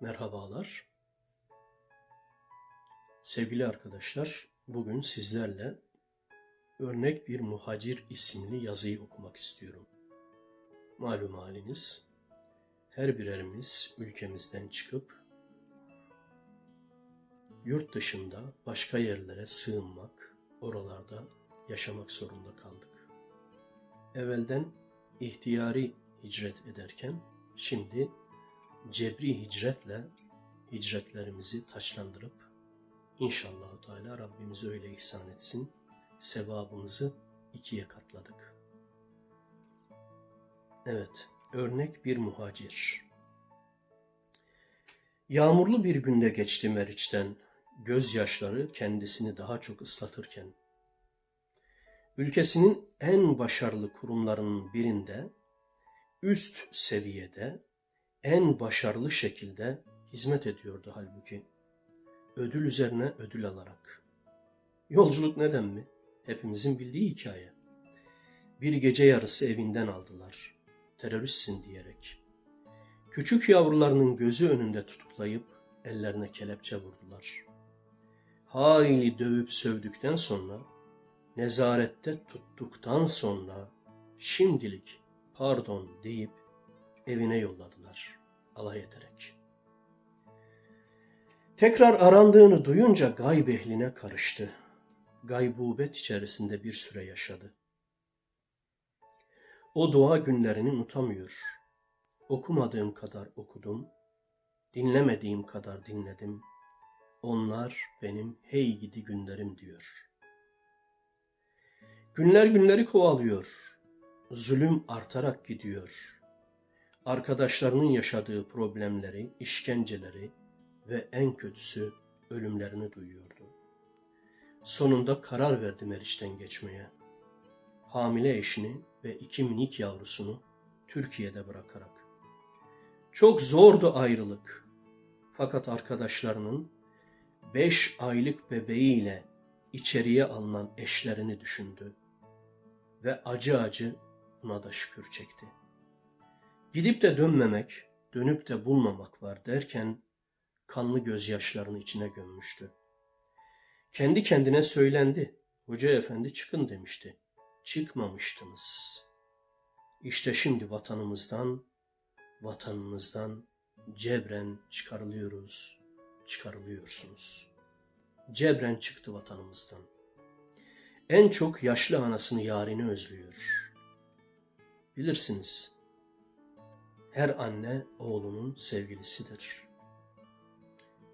Merhabalar. Sevgili arkadaşlar, bugün sizlerle Örnek Bir Muhacir isimli yazıyı okumak istiyorum. Malum haliniz, her birerimiz ülkemizden çıkıp yurt dışında başka yerlere sığınmak, oralarda yaşamak zorunda kaldık. Evvelden ihtiyari hicret ederken şimdi cebri hicretle hicretlerimizi taçlandırıp inşallah Teala Rabbimiz öyle ihsan etsin. Sevabımızı ikiye katladık. Evet, örnek bir muhacir. Yağmurlu bir günde geçti Meriç'ten, gözyaşları kendisini daha çok ıslatırken. Ülkesinin en başarılı kurumlarının birinde, üst seviyede en başarılı şekilde hizmet ediyordu halbuki. Ödül üzerine ödül alarak. Yolculuk neden mi? Hepimizin bildiği hikaye. Bir gece yarısı evinden aldılar. Teröristsin diyerek. Küçük yavrularının gözü önünde tutuklayıp ellerine kelepçe vurdular. Hayli dövüp sövdükten sonra, nezarette tuttuktan sonra şimdilik pardon deyip evine yolladılar alay ederek. Tekrar arandığını duyunca gayb ehline karıştı. Gaybubet içerisinde bir süre yaşadı. O dua günlerini unutamıyor. Okumadığım kadar okudum, dinlemediğim kadar dinledim. Onlar benim hey gidi günlerim diyor. Günler günleri kovalıyor. Zulüm artarak gidiyor.'' Arkadaşlarının yaşadığı problemleri, işkenceleri ve en kötüsü ölümlerini duyuyordu. Sonunda karar verdi Meriç'ten geçmeye. Hamile eşini ve iki minik yavrusunu Türkiye'de bırakarak. Çok zordu ayrılık. Fakat arkadaşlarının beş aylık bebeğiyle içeriye alınan eşlerini düşündü ve acı acı buna da şükür çekti.'' Gidip de dönmemek, dönüp de bulmamak var derken kanlı gözyaşlarını içine gömmüştü. Kendi kendine söylendi. Hoca efendi çıkın demişti. Çıkmamıştınız. İşte şimdi vatanımızdan, vatanımızdan cebren çıkarılıyoruz, çıkarılıyorsunuz. Cebren çıktı vatanımızdan. En çok yaşlı anasını yarini özlüyor. Bilirsiniz, her anne oğlunun sevgilisidir.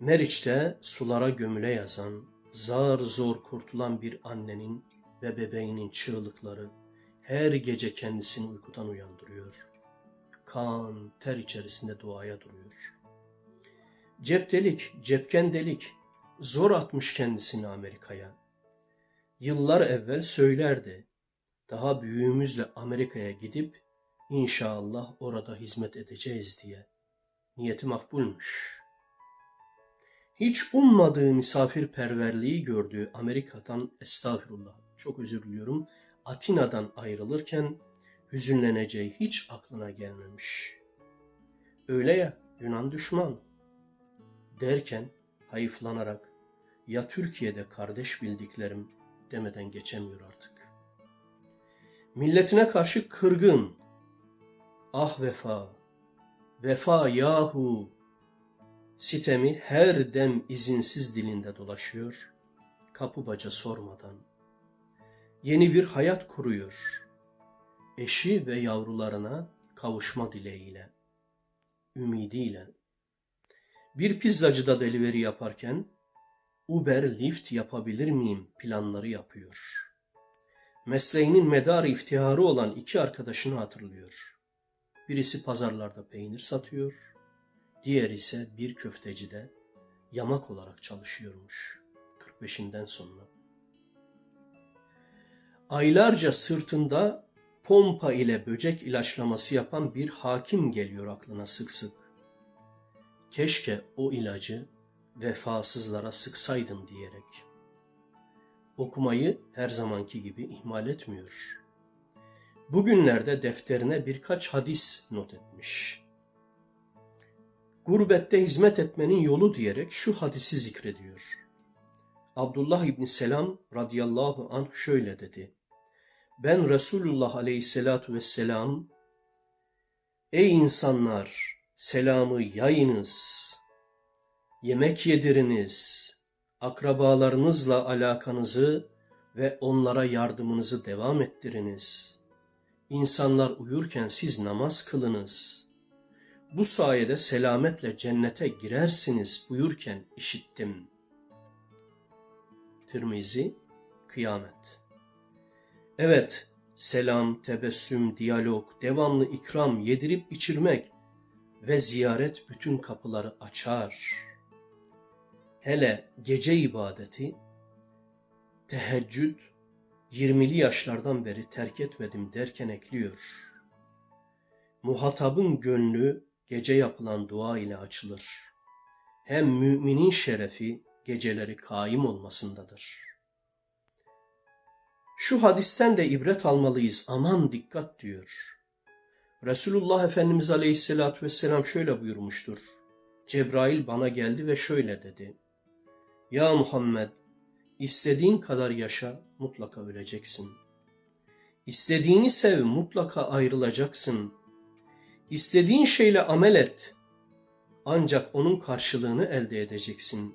Meriç'te sulara gömüle yazan, zar zor kurtulan bir annenin ve bebeğinin çığlıkları her gece kendisini uykudan uyandırıyor. Kan, ter içerisinde duaya duruyor. Cep delik, cepken delik, zor atmış kendisini Amerika'ya. Yıllar evvel söylerdi, daha büyüğümüzle Amerika'ya gidip İnşallah orada hizmet edeceğiz diye. Niyeti makbulmuş. Hiç ummadığı misafirperverliği gördüğü Amerika'dan estağfurullah çok özür diliyorum Atina'dan ayrılırken hüzünleneceği hiç aklına gelmemiş. Öyle ya Yunan düşman derken hayıflanarak ya Türkiye'de kardeş bildiklerim demeden geçemiyor artık. Milletine karşı kırgın, Ah vefa, vefa yahu. Sitemi her dem izinsiz dilinde dolaşıyor, kapı baca sormadan. Yeni bir hayat kuruyor, eşi ve yavrularına kavuşma dileğiyle, ümidiyle. Bir pizzacıda deliveri yaparken Uber Lyft yapabilir miyim planları yapıyor. Mesleğinin medar iftiharı olan iki arkadaşını hatırlıyor.'' Birisi pazarlarda peynir satıyor, diğer ise bir köftecide yamak olarak çalışıyormuş 45'inden sonra. Aylarca sırtında pompa ile böcek ilaçlaması yapan bir hakim geliyor aklına sık sık. Keşke o ilacı vefasızlara sıksaydın diyerek. Okumayı her zamanki gibi ihmal etmiyor. Bugünlerde defterine birkaç hadis not etmiş. gurbette hizmet etmenin yolu diyerek şu hadisi zikrediyor. Abdullah İbni Selam radıyallahu anh şöyle dedi. Ben Resulullah aleyhissalatu vesselam Ey insanlar selamı yayınız, yemek yediriniz, akrabalarınızla alakanızı ve onlara yardımınızı devam ettiriniz. İnsanlar uyurken siz namaz kılınız. Bu sayede selametle cennete girersiniz buyurken işittim. Tirmizi, Kıyamet Evet, selam, tebessüm, diyalog, devamlı ikram, yedirip içirmek ve ziyaret bütün kapıları açar. Hele gece ibadeti, teheccüd 20'li yaşlardan beri terk etmedim derken ekliyor. Muhatabın gönlü gece yapılan dua ile açılır. Hem müminin şerefi geceleri kaim olmasındadır.'' Şu hadisten de ibret almalıyız. Aman dikkat diyor. Resulullah Efendimiz Aleyhisselatü Vesselam şöyle buyurmuştur. Cebrail bana geldi ve şöyle dedi. Ya Muhammed, istediğin kadar yaşa, mutlaka öleceksin. İstediğini sev, mutlaka ayrılacaksın. İstediğin şeyle amel et, ancak onun karşılığını elde edeceksin.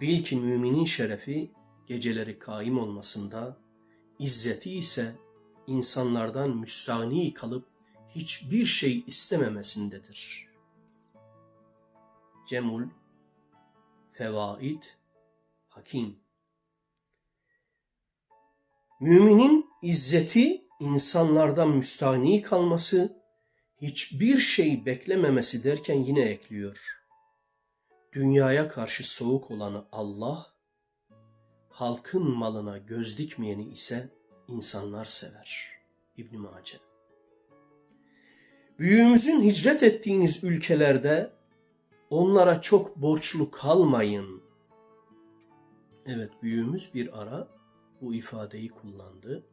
Bil ki müminin şerefi geceleri kaim olmasında, İzzeti ise insanlardan müstahni kalıp hiçbir şey istememesindedir. Cemul Fevaid Hakim Müminin izzeti insanlardan müstahni kalması, hiçbir şey beklememesi derken yine ekliyor. Dünyaya karşı soğuk olanı Allah, halkın malına göz dikmeyeni ise insanlar sever. İbn Mace. Büyüğümüzün hicret ettiğiniz ülkelerde onlara çok borçlu kalmayın. Evet büyüğümüz bir ara bu ifadeyi kullandı.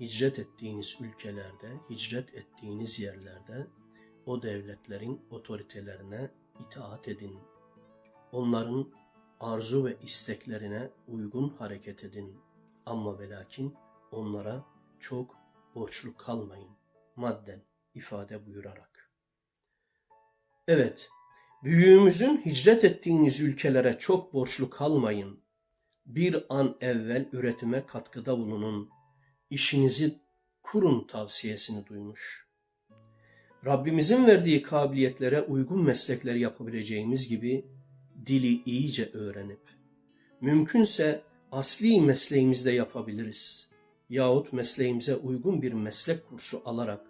Hicret ettiğiniz ülkelerde, hicret ettiğiniz yerlerde o devletlerin otoritelerine itaat edin. Onların arzu ve isteklerine uygun hareket edin. Ama ve lakin onlara çok borçlu kalmayın. Madden ifade buyurarak. Evet, büyüğümüzün hicret ettiğiniz ülkelere çok borçlu kalmayın. Bir an evvel üretime katkıda bulunun. İşinizi kurun tavsiyesini duymuş. Rabbimizin verdiği kabiliyetlere uygun meslekleri yapabileceğimiz gibi dili iyice öğrenip, mümkünse asli mesleğimizde yapabiliriz. Yahut mesleğimize uygun bir meslek kursu alarak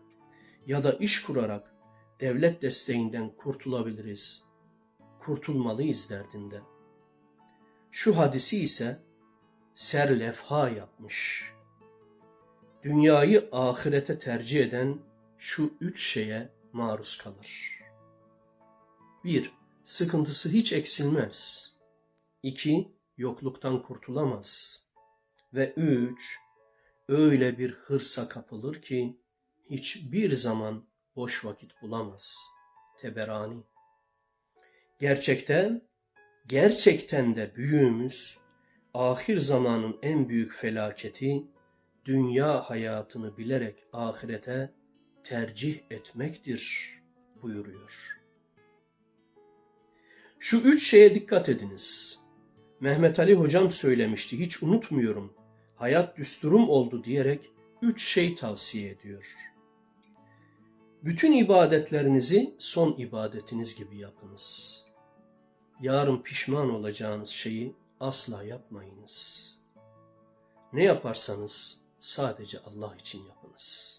ya da iş kurarak devlet desteğinden kurtulabiliriz. Kurtulmalıyız derdinde. Şu hadisi ise serlefha yapmış. Dünyayı ahirete tercih eden şu üç şeye maruz kalır. 1 sıkıntısı hiç eksilmez. 2. Yokluktan kurtulamaz. Ve 3. Öyle bir hırsa kapılır ki hiçbir zaman boş vakit bulamaz. Teberani. Gerçekten, gerçekten de büyüğümüz ahir zamanın en büyük felaketi dünya hayatını bilerek ahirete tercih etmektir buyuruyor. Şu üç şeye dikkat ediniz. Mehmet Ali hocam söylemişti, hiç unutmuyorum. Hayat düsturum oldu diyerek üç şey tavsiye ediyor. Bütün ibadetlerinizi son ibadetiniz gibi yapınız. Yarın pişman olacağınız şeyi asla yapmayınız. Ne yaparsanız sadece Allah için yapınız.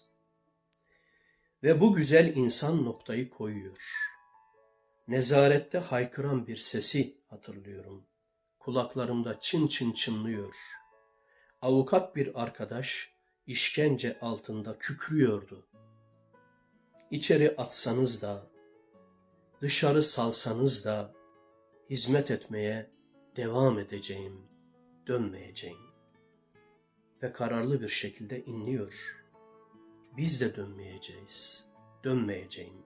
Ve bu güzel insan noktayı koyuyor nezarette haykıran bir sesi hatırlıyorum. Kulaklarımda çın çın çınlıyor. Avukat bir arkadaş işkence altında kükrüyordu. İçeri atsanız da, dışarı salsanız da hizmet etmeye devam edeceğim, dönmeyeceğim. Ve kararlı bir şekilde inliyor. Biz de dönmeyeceğiz, dönmeyeceğim.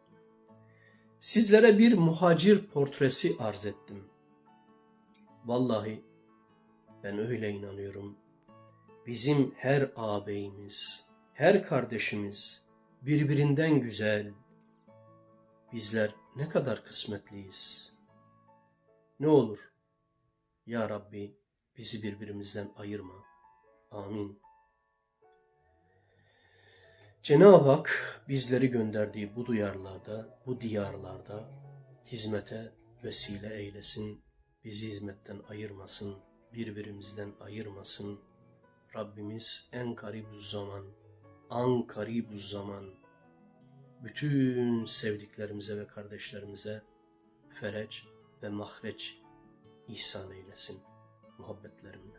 Sizlere bir muhacir portresi arz ettim. Vallahi ben öyle inanıyorum. Bizim her ağabeyimiz, her kardeşimiz birbirinden güzel. Bizler ne kadar kısmetliyiz. Ne olur ya Rabbi bizi birbirimizden ayırma. Amin. Cenab-ı Hak bizleri gönderdiği bu duyarlarda, bu diyarlarda hizmete vesile eylesin. Bizi hizmetten ayırmasın, birbirimizden ayırmasın. Rabbimiz en karibuz zaman, an karibuz zaman bütün sevdiklerimize ve kardeşlerimize fereç ve mahreç ihsan eylesin muhabbetlerimle.